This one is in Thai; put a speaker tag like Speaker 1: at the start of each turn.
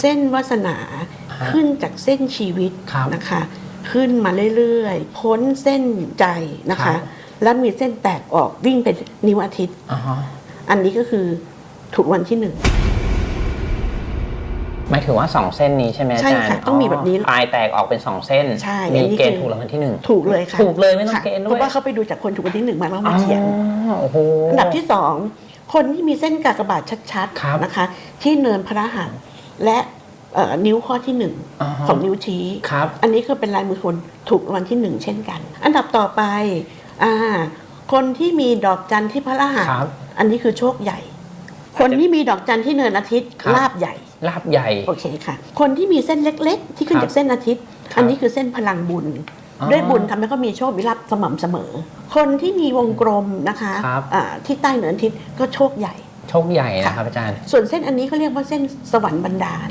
Speaker 1: เส้นวาสนา
Speaker 2: ฮะ
Speaker 1: ขึ้นจากเส้นชีวิต
Speaker 2: ครับ
Speaker 1: นะคะ ขึ้นมาเรื่อยๆ พ้นเส้นใจนะ
Speaker 2: ครั
Speaker 1: คะ
Speaker 2: บ
Speaker 1: แล้วมีเส้นแตกออกวิ่งเป็นนิ้วอาทิตย์
Speaker 2: อ่าฮะ
Speaker 1: อันนี้ก็คือถูกวันที่หนึ่ง
Speaker 2: หมายถึงว่า2เส้นนี้ใช่ไหมอา
Speaker 1: ใช่
Speaker 2: จารย์
Speaker 1: ค่ะต้องมีแบบนี้
Speaker 2: ปลายแตกออกเป็น2เส้น
Speaker 1: ใช่
Speaker 2: มี
Speaker 1: อันนี้
Speaker 2: เกณฑ์
Speaker 1: คือ
Speaker 2: ถูกรางวัลที่หนึ่ง
Speaker 1: ถูกเลยค่ะ
Speaker 2: ถูกเลยไม่ต้อง
Speaker 1: ค่ะ
Speaker 2: เกณฑ์ด้วย
Speaker 1: เพราะว่าเขาไปดูจากคนถูกวันที่หนึ่งมาแล้วมาเขียน
Speaker 2: อ๋อโอ้โห
Speaker 1: อันดับที่สองคนที่มีเส้นกากบาทชัด
Speaker 2: ครับ
Speaker 1: ๆนะคะ ที่เนินพระหัตถ์ และเอ่อนิ้วข้อที่หนึ่งา
Speaker 2: ฮะ
Speaker 1: ของนิ้วชี้
Speaker 2: ครับ
Speaker 1: อันนี้คือเป็นลายมือคนถูกรางวัลที่หนึ่งเช่นกัน อันดับต่อไปอ่าคนที่มีดอกจันที่พระรหัส
Speaker 2: ครับ
Speaker 1: อันนี้คือโชคใหญ่ คนที่มีดอกจันที่เนินอาทิตย์
Speaker 2: ครับ
Speaker 1: ลาบใหญ่
Speaker 2: ลาบใหญ่
Speaker 1: โอเคค่ะ คนที่มีเส้นเล็ก ๆ ที่ขึ้น
Speaker 2: ครับ
Speaker 1: จากเส้นอาทิตย์
Speaker 2: ครับ
Speaker 1: อันนี้คือเส้นพลังบุญ
Speaker 2: อ๋อ
Speaker 1: ด้วยบุญทำให้เขามีโชคมีลาภสม่ำเสมอ คนที่มีวงกลมนะคะ
Speaker 2: ครับ
Speaker 1: อ่าที่ใต้เนินอาทิตย์ก็โชคใหญ่
Speaker 2: โช คใหญ่นะครับอาจารย์
Speaker 1: ส่วนเส้นอันนี้เขาเรียกว่าเส้นสวรรค์บันดาล